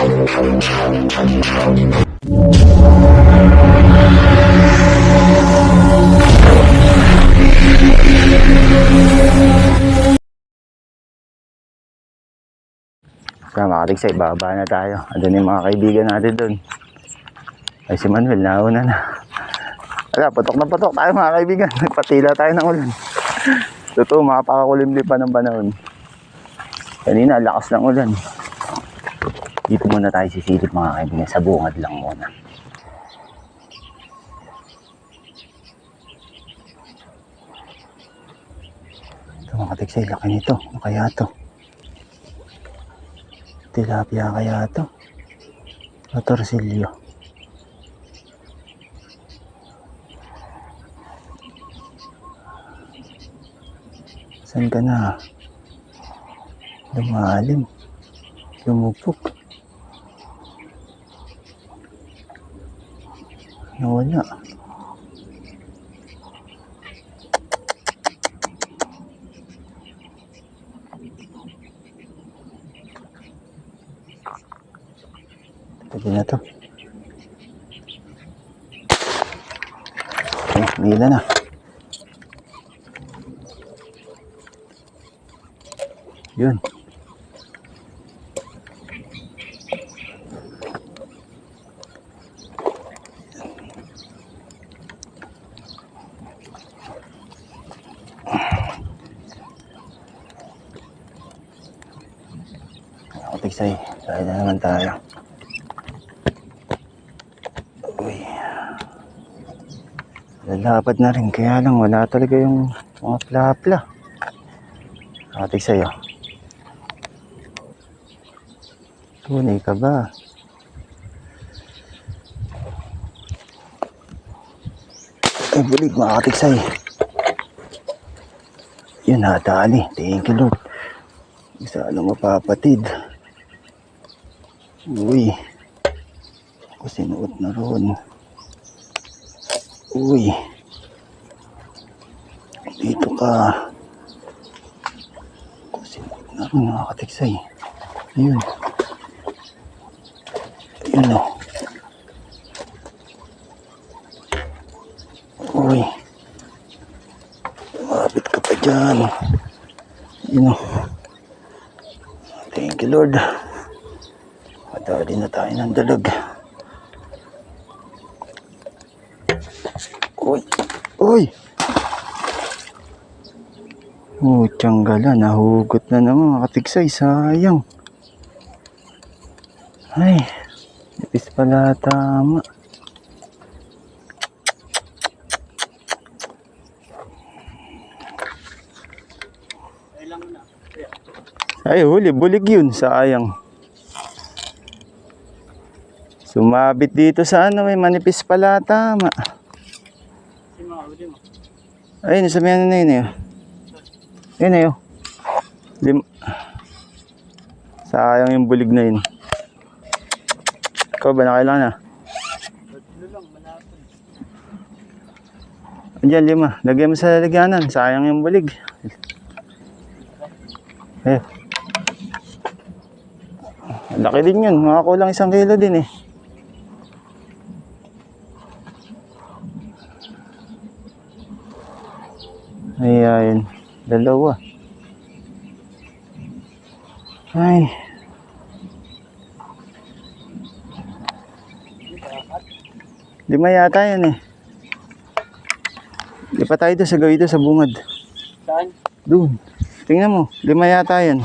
Sa mga katiksay, bababa na tayo. Andun yung mga kaibigan natin doon. Ay si Manuel, nauna na. Ala, putok na putok tayo mga kaibigan. Nagpatila tayo ng ulan. Totoo, makapakakulimli pa ng panahon. Kanina, lakas ng ulan. Dito muna tayo sisilip mga kaibigan. Sa bungad lang muna. Ito mga katiksay, laki nito. Ano kaya to? Tilapia kaya to? O torsilyo? Saan ka na? Lumalim. Lumupok. Nawala. Pwede na to. Ay, nila na. Yun. Ako tiksay. Naman tayo. Uy. Lalapad na rin. Kaya lang wala talaga yung mga pla-pla. Ako tiksay oh. Tunay ka ba? Ay, bulig mga katiksay. Yun, natali. Thank you, Lord. Isa lang mapapatid. Uy. Ako sinuot na roon. Uy. Dito ka. Ako sinuot na roon mga katiksay. Ayun. Ayun o. Uy. Mabit ka pa dyan. Ayun o. Thank you Lord. Madali na tayo ng dalag. Uy. Uy. Oh, tiyanggalan. Nahugot na naman mga katiksay. Sayang. Ay. Ipis pala tama. Ay, huli. Bulig yun. Sayang. Sumabit dito sa ano, may manipis pala tama. Ayun, sabi ano na yun eh. Yun eh. oh. Lim Sayang yung bulig na yun. Ikaw ba nakailangan na? Andiyan, lima. Lagyan mo sa lalagyanan. Sayang yung bulig. Eh. Laki din yun. Mga kulang isang kilo din eh. Ayan. Dalawa. Ay. Lima yata yan eh. Di pa tayo doon sa gawin doon sa bungad. Saan? Doon. Tingnan mo. Lima yata yan.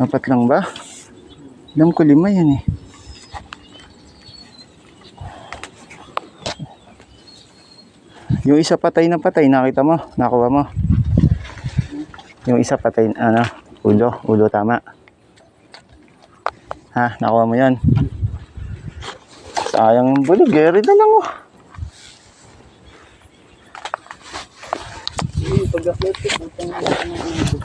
Apat lang ba? Alam ko lima yan eh. Yung isa patay na patay, nakita mo? Nakuha mo? Yung isa patay, ano? Ulo, ulo tama. Ha, nakuha mo yan. Sayang yung bulig, Gary na lang oh. Pag-upload putang ina ng ulo.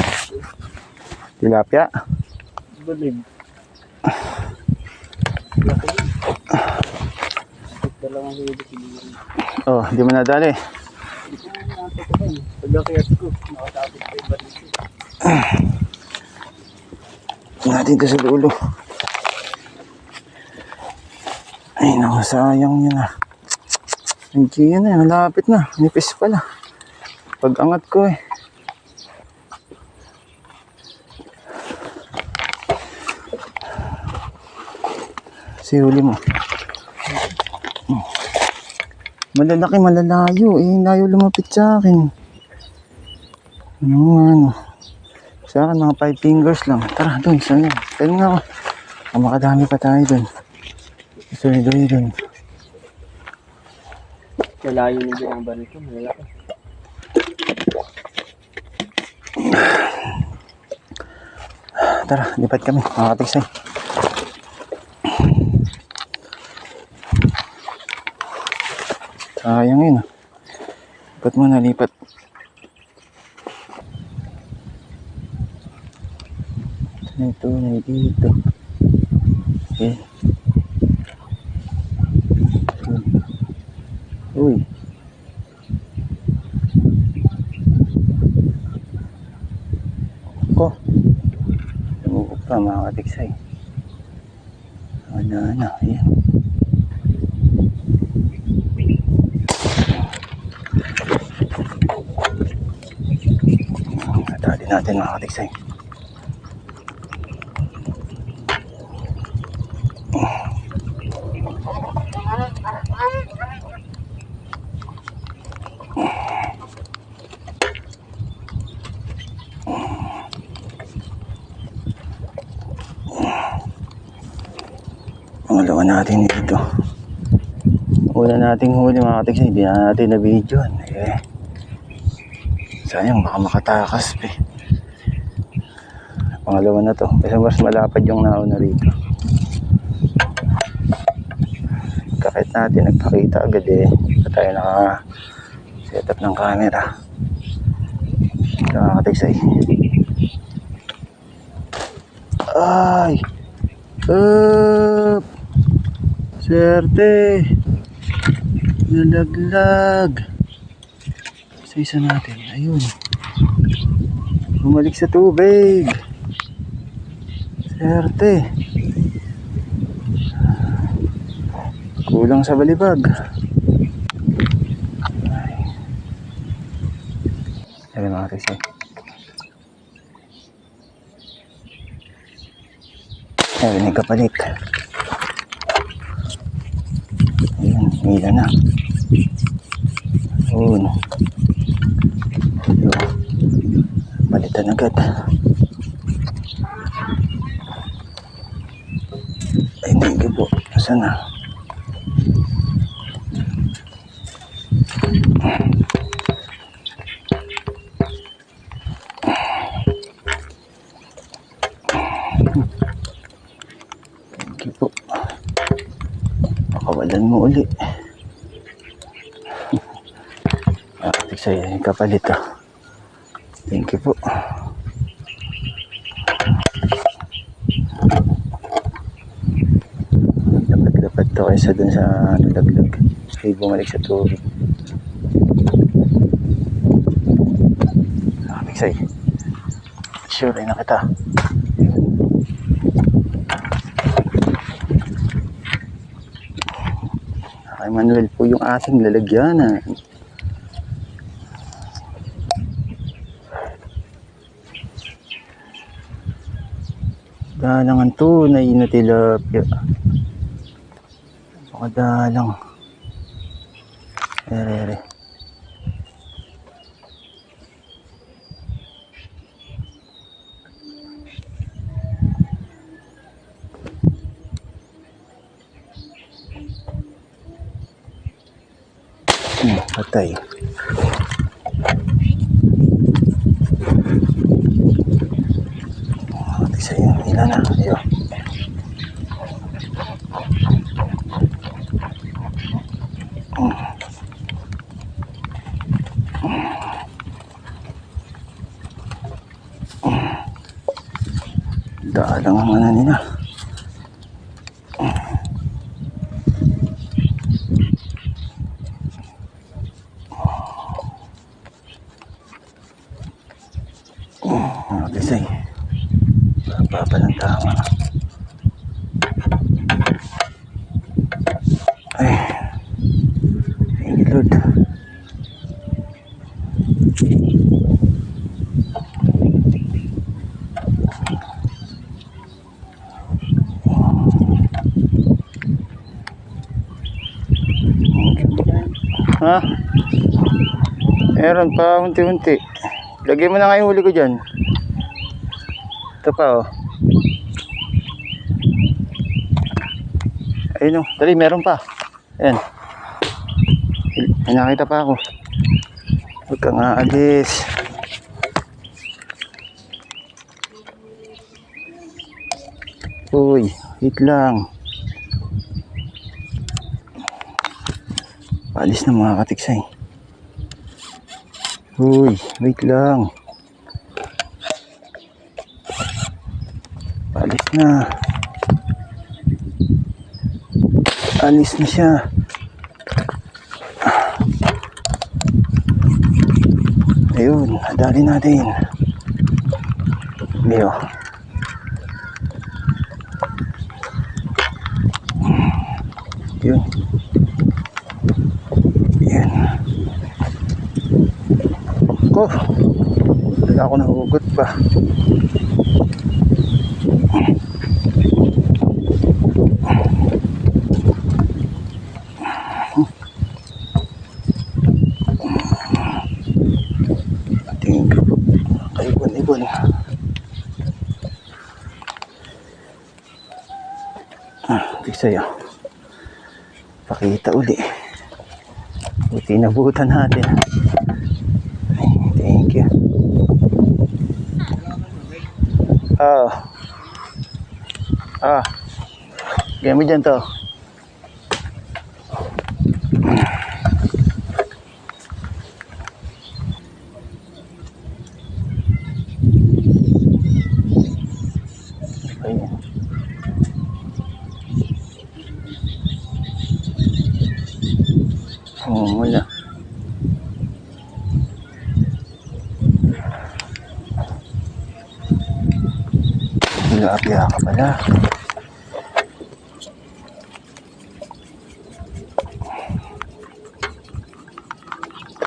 Tilapia. Bulig. dalawang huli siguro. Oh, hindi mo nadali. Hindi ko nga natatapan. Pagkakayat ko, nakatapos pa iba dito. Tingnan natin ito sa dulo. Ay, naku, sayang yun ah. Hindi yun eh, malapit na. Nipis pala. Pag angat ko eh. Si huli mo. Malalaki, malalayo. Eh, layo lumapit sa akin. Ano ano. Sa akin, mga five fingers lang. Tara, doon, saan yan? Tayo nga ako. Ah, makadami pa tayo doon. Gusto ni Doy doon. Malayo na din ang baril ko, malalaki. Tara, lipat kami. Mga Sayang yun ah. Lipat mo na, lipat. Ito na dito. Okay. Uy. Ko. Tumubog pa mga katiksay. Wala na. Ayan. Natali natin mga katiksay. Pangalawa natin dito. Una nating huli mga katiksay. Hindi na natin na video. Eh. Sayang baka makatakas pa eh. Pangalawa na to. Kasi mas malapad yung nauna rito. Kahit natin nagpakita agad eh. Pa tayo naka set up ng camera. Nakakatiksay. Ay! Up! Swerte! Nalaglag! Sa isa natin. Ayun. Bumalik sa tubig. Swerte. Kulang sa balibag. Ayun mga Risa. Ayun, may kapalit. Ayun, hila na. Ayun. Ayun. Palitan agad hindi Saan na? Thank you po. Pakawalan mo uli. Bakit sa'yo yung kapalit ah. Thank you po. Kaysa dun sa ano, laglag. Ay bumalik sa tubig. Bakit sa'yo? Sure, ay na kita. Kay Manuel po yung ating lalagyanan. Dalang ang tunay na tilapia. Pakadalang. Ere, ere. Hmm, patay. Patay sa iyo. Ilan na? Ayun. Daalang ang ano nila. pa ng tama. Ay. Thank you, Lord. Ha? Meron pa, unti-unti. Lagay mo na nga yung huli ko dyan. Ito pa, oh. Ayun, oh. Dali, meron pa. Ayan. May nakita pa ako. Huwag kang aalis. Uy, wait lang. Paalis na mga katiksay. Uy, wait lang. Paalis na. Alis na siya. Ayun, nadali natin. Leo. Wala ako nahugot pa. Tingin ko. Kaibon-ibon. Ah, di sa'yo. Pakita uli. Buti nabutan natin. Ay, thank you. Ah. Ah. Gamit dyan to. Ayan. Oo, wala. Tilapia ka pala.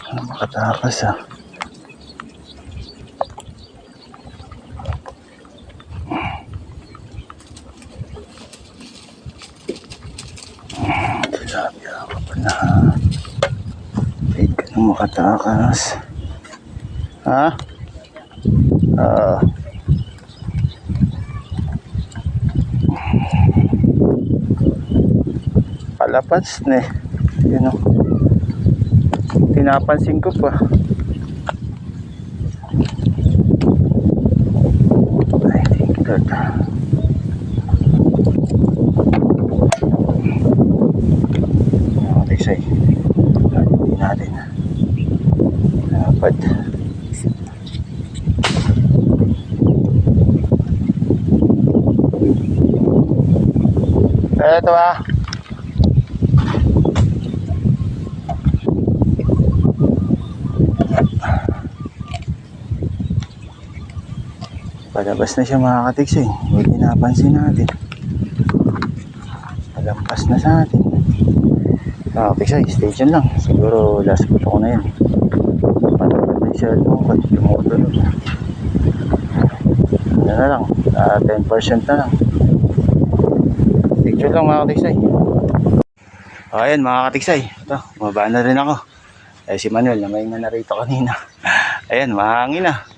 Ano makatakas ah. Tilapia ka pala. Wait ka na makatakas. Ha? Ah. Palapas na eh. Yun o. Pinapansin ko pa. Thank you Lord. Okay, say. Hindi natin. Dapat. Eto ah. Palabas na siya mga katiks eh. Hindi napansin natin. Palampas na sa atin. Mga katiks ay, stay tuned lang. Siguro last photo ko na yan. Palabas na yung cellphone ko. Tumutulog. Ano na lang. ah, 10% na lang. Tuned lang mga katiks ay. O ayan mga katiksay. Ito, bumaba na rin ako. Eh si Manuel na may narito kanina. Ayan, mahangin na.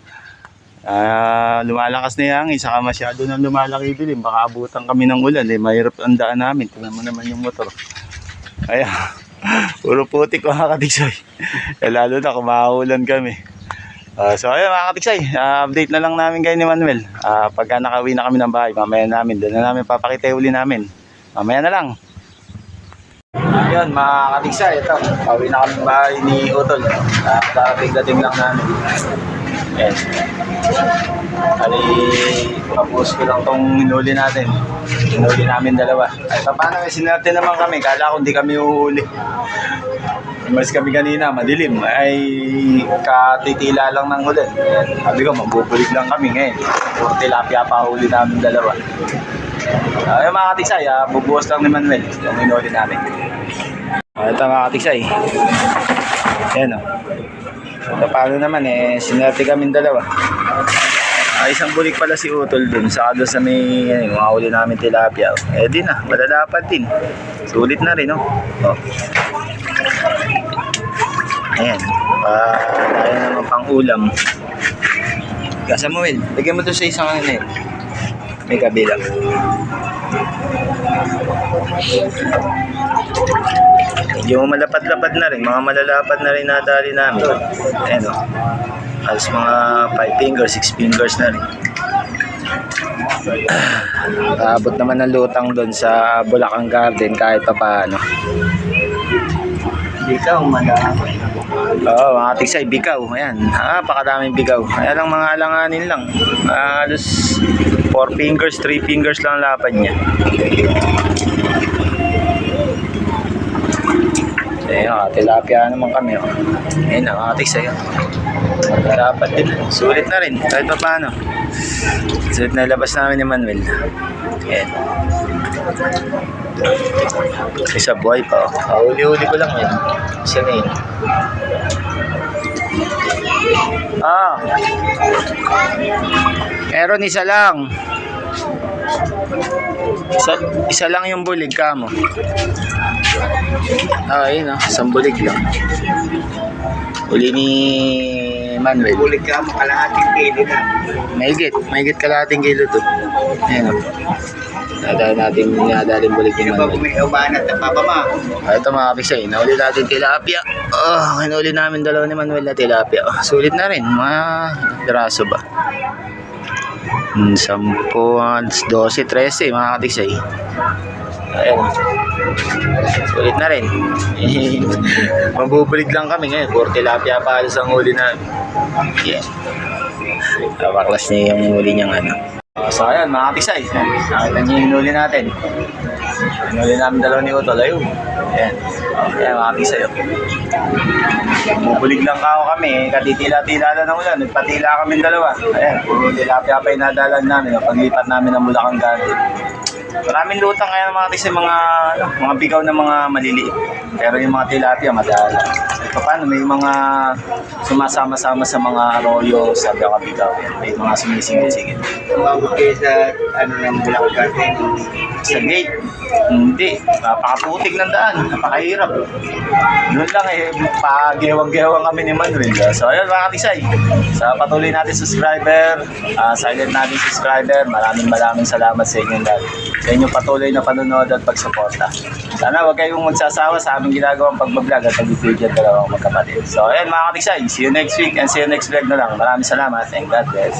Ah, lumalakas na yung hangin, saka masyado nang lumalaki dilim. Baka abutan kami ng ulan, eh, mahirap ang daan namin. Tingnan mo naman yung motor. Ayan, puro putik mga katiksay. eh, lalo na kung mahulan kami. Ah, so ayun mga katiksay, ah, update na lang namin kayo ni Manuel. Ah, pagka nakauwi na kami ng bahay, mamaya namin, doon na namin papakita uli namin. Mamaya na lang. Ayun, mga katigsa, ito. Pauwi na kami ng bahay ni Utol. Uh, darating-dating lang namin. Ayan. Ali, kapos ko lang tong hinuli natin. Hinuli namin dalawa. Ay, paano, sinerte naman kami. Kala ko hindi kami uhuli. Mas kami kanina, madilim. Ay, katitila lang ng. Ayan, Sabi ko, magbubulig lang kami ngayon. Puro tilapia pa huli namin dalawa. Ay, mga katiksay, ah, bubuhos lang ni Manuel. Yung hinuli namin. Ah, ito mga katiksay. Ayan o. So, paano naman eh, sinerte kami dalawa. Ay, isang bulik pala si Utol dun. Saka doon sa may, ano, mga huli namin tilapia. Eh, di na, malalapat din. Sulit na rin, no? Oh. Ayan. Ah, tayo naman pang ulam. Will. Lagyan mo to sa isang ano yun. May kabila. Yung malapad-lapad na rin, mga malalapad na rin nadali namin. Ayan o. Halos mga 5 fingers, 6 fingers na rin. Abot naman ng lutang doon sa Bulacan Garden kahit pa paano. Ikaw, malaki. Oo, mga tiksay, bigaw. Ayan, napakadaming bigaw. Ayan ang mga alanganin lang. Halos 4 fingers, 3 fingers lang ang lapad niya. Ayan, mga tilapia naman kami. Oh. Ayan, mga tiksay. Oh. Dapat din. Sulit na rin, kahit pa paano. Sulit na ilabas namin ni Manuel. Ayan. Isa buhay pa. Oh. Huli-huli ko lang yan. Isa na yun. Ah. Meron isa lang. Isa, isa lang yung bulig ka mo. Ah, ayun ah. Isang bulig lang. Uli ni Manuel. Bulig ka mo, kalahating kilo na. Mahigit. Mahigit kalahating kilo to. Ayan o. Nadali natin nadali bulig ni Manuel. may umanat na papama? Ah, Ito mga kabisay, nahuli natin tilapia. Oh, hinuli namin dalawa ni Manuel na tilapia. Oh, sulit na rin, mga piraso ba? 10, 12, 13 mga kabisay. Ayan. Sulit na rin. Mabubulig lang kami ngayon. Puro tilapia pa halos ang huli namin. Yeah. Kapaklas niya yung huli niyang ano. Uh, so ayan, mga kapisay. Nakita niyo yung hinuli natin. Hinuli namin dalawa ni Utol. Ayun. Ayan. Ayan, mga kapisay. Bubulig lang ako kami. Katitila-tila na ng ulan. Nagpatila kami dalawa. Ayan, puro tilapia pa yung nadalan namin. Paglipat namin ng Bulacan Garden. Maraming lutang kaya mga kasi mga ano, mga bigaw na mga maliliit. Pero yung mga tilapia madala. So, paano may mga sumasama-sama sa mga arroyo sa bigaw. May mga sumisingit-singit. Tumawag kayo sa ano ng Bulacan. Sa gate, hindi. Napakaputik ng daan. Napakahirap. Doon lang eh, pagewang-gewang kami ni Manuel. So ayun mga katisay, sa patuloy natin subscriber, ah, silent natin subscriber, maraming maraming salamat sa inyong lahat. Sa inyong patuloy na panonood at pagsuporta. Sana huwag kayong magsasawa sa aming ginagawang pagbablog at pag-video dalawang magkapatid. So ayun mga katisay, see you next week and see you next vlog na lang. Maraming salamat and God bless.